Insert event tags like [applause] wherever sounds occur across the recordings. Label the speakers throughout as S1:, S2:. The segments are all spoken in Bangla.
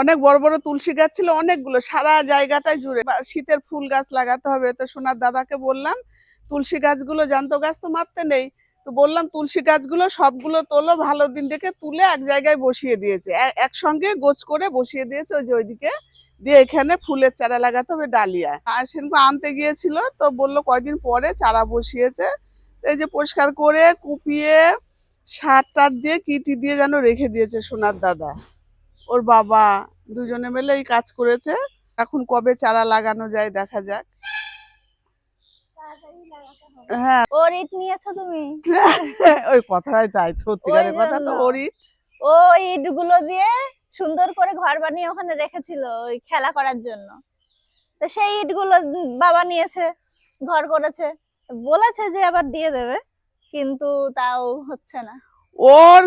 S1: অনেক বড় বড় তুলসী গাছ ছিল অনেকগুলো, সারা জায়গাটায় জুড়ে। শীতের ফুল গাছ লাগাতে হবে তো সোনার দাদাকে বললাম। তুলসী গাছগুলো, জ্যান্ত গাছ তো মারতে নেই। তো বললাম, তুলসী গাছগুলো সবগুলো তোলো, ভালো দিন দেখে তুলে এক জায়গায় বসিয়ে দিয়েছে। একসঙ্গে গোছ করে বসিয়ে দিয়েছে ওই যে ওইদিকে। দিয়ে এখানে ফুলের চারা লাগাতে হবে ডালিয়া। আর সেরকম আনতে গিয়েছিল, তো বলল কয়দিন পরে চারা বসিয়েছে। এই যে পরিষ্কার করে কুপিয়ে, সার টার দিয়ে, কিটি দিয়ে যেন রেখে দিয়েছে সোনার দাদা। ওর বাবা দুজনে মিলে এই কাজ করেছে। এখন কবে চারা লাগানো যায় দেখা যাক। হ্যাঁ।
S2: ওর ইট নিয়েছো তুমি? [laughs]
S1: ওই কথাটাই তাই সত্যিকারের কথা তো ওর ইট
S2: ও ইটগুলো দিয়ে সুন্দর করে ঘর বানিয়ে ওখানে রেখেছিল ওই খেলা করার জন্য। তো সেই ইটগুলো বাবা নিয়েছে ঘর করেছে। বলেছে যে আবার দিয়ে দেবে কিন্তু তাও হচ্ছে না।
S1: ওর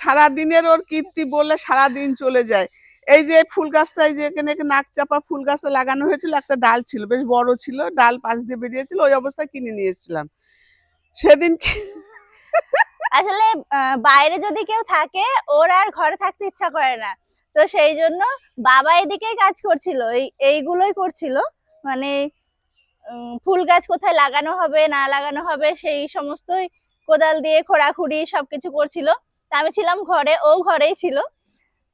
S1: সারাদিনের ওর কীর্তি বললে সারাদিন চলে যায়। এই যে ফুল গাছটা, এই যে এখানে নাক চাপা ফুল গাছটা লাগানো হয়েছিল, একটা ডাল ছিল, বেশ বড় ছিল, ডাল পাশ দিয়ে বেরিয়েছিল, ওই অবস্থায় কিনে নিয়েছিলাম সেদিন
S2: আসলে বাইরে যদি কেউ থাকে, ওর আর ঘরে থাকতে ইচ্ছা করে না। তো সেই জন্য বাবা এদিকেই কাজ করছিল, এই, এইগুলোই করছিল। মানে ফুল গাছ কোথায় লাগানো হবে, না লাগানো হবে, সেই সমস্তই কোদাল দিয়ে খোঁড়াখুড়ি সবকিছু করছিল। তা আমি ছিলাম ঘরে ও ঘরেই ছিল।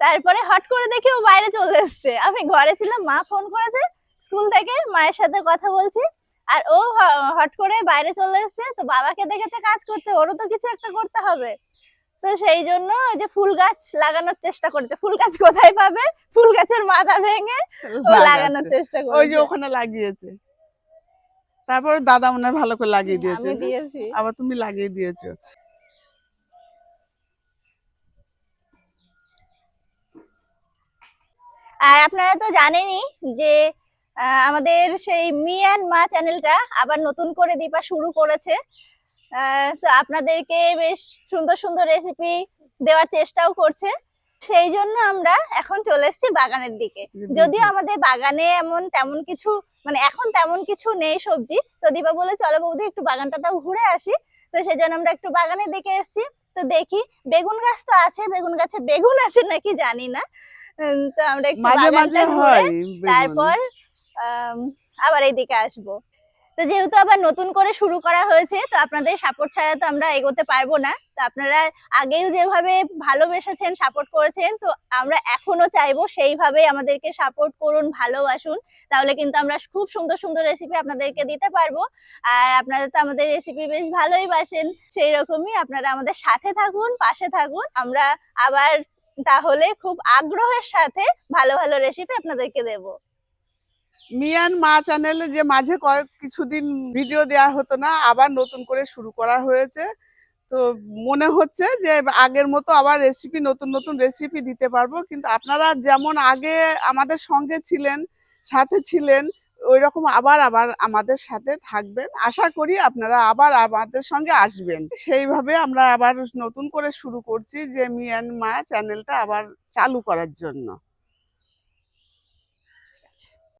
S2: তারপরে হট করে দেখি ও বাইরে চলে এসছে। আমি ঘরে ছিলাম মা ফোন করেছে স্কুল থেকে মায়ের সাথে কথা বলছি। আর ও হট করে বাইরে চলে এসেছে তো বাবাকে দেখেছে কাজ করতে ওরও তো কিছু একটা করতে হবে। তো সেই জন্য ওই যে ফুল গাছ লাগানোর চেষ্টা করেছে। ফুল গাছ কোথায় পাবে? ফুল গাছের মাথা ভেঙে লাগানোর। চেষ্টা
S1: ওই যে ওখানে লাগিয়েছে। তারপর দাদা মনে ভালো করে লাগিয়ে দিয়েছে।
S2: আমি
S1: না?
S2: দিয়েছি।
S1: আবার তুমি লাগিয়ে দিয়েছ।
S2: আর আপনারা তো জানেনই যে আমাদের সেই মি অ্যান্ড মা চ্যানেলটা আবার নতুন করে দীপা শুরু করেছে। আহ, তো আপনাদেরকে বেশ সুন্দর সুন্দর রেসিপি দেওয়ার চেষ্টাও করছে। সেই জন্য আমরা এখন চলে এসেছি বাগানের দিকে। যদিও আমাদের বাগানে এমন তেমন কিছু মানে এখন তেমন কিছু নেই সবজি। তো দীপা বলে চলো বৌদি একটু বাগানটা তাও ঘুরে আসি। তো সেই জন্য আমরা একটু বাগানের দিকে এসেছি। তো দেখি বেগুন গাছ তো আছে বেগুন গাছে বেগুন আছে নাকি জানি না। তো আমরা একটু বাগানটা ঘুরে তারপর আহ আবার এইদিকে আসব। তো যেহেতু আবার নতুন করে শুরু করা হয়েছে, তো আপনাদের সাপোর্ট ছাড়া তো আমরা এগোতে পারব না। তো আপনারা আগেও যেভাবে ভালোবেসেছেন সাপোর্ট করেছেন, তো আমরা এখনও চাইব সেইভাবে আমাদেরকে সাপোর্ট করুন, ভালোবাসুন। তাহলে কিন্তু আমরা খুব সুন্দর সুন্দর রেসিপি আপনাদেরকে দিতে পারব। আর আপনারা তো আমাদের রেসিপি বেশ ভালোই বাসেন। সেই রকমই আপনারা আমাদের সাথে থাকুন, পাশে থাকুন। আমরা আবার তাহলে খুব আগ্রহের সাথে ভালো ভালো রেসিপি আপনাদেরকে দেবো।
S1: মিয়ান মা চ্যানেলে যে মাঝে কয়েক কিছুদিন ভিডিও দেয়া হতো না, আবার নতুন করে শুরু করা হয়েছে। তো মনে হচ্ছে যে আগের মতো আবার রেসিপি নতুন নতুন রেসিপি দিতে পারব। কিন্তু আপনারা যেমন আগে আমাদের সঙ্গে ছিলেন, সাথে ছিলেন ওই রকম আবার আবার আমাদের সাথে থাকবেন। আশা করি আপনারা আবার আমাদের সঙ্গে আসবেন। সেইভাবে আমরা আবার নতুন করে শুরু করছি যে মিয়ান মা চ্যানেলটা আবার চালু করার জন্য।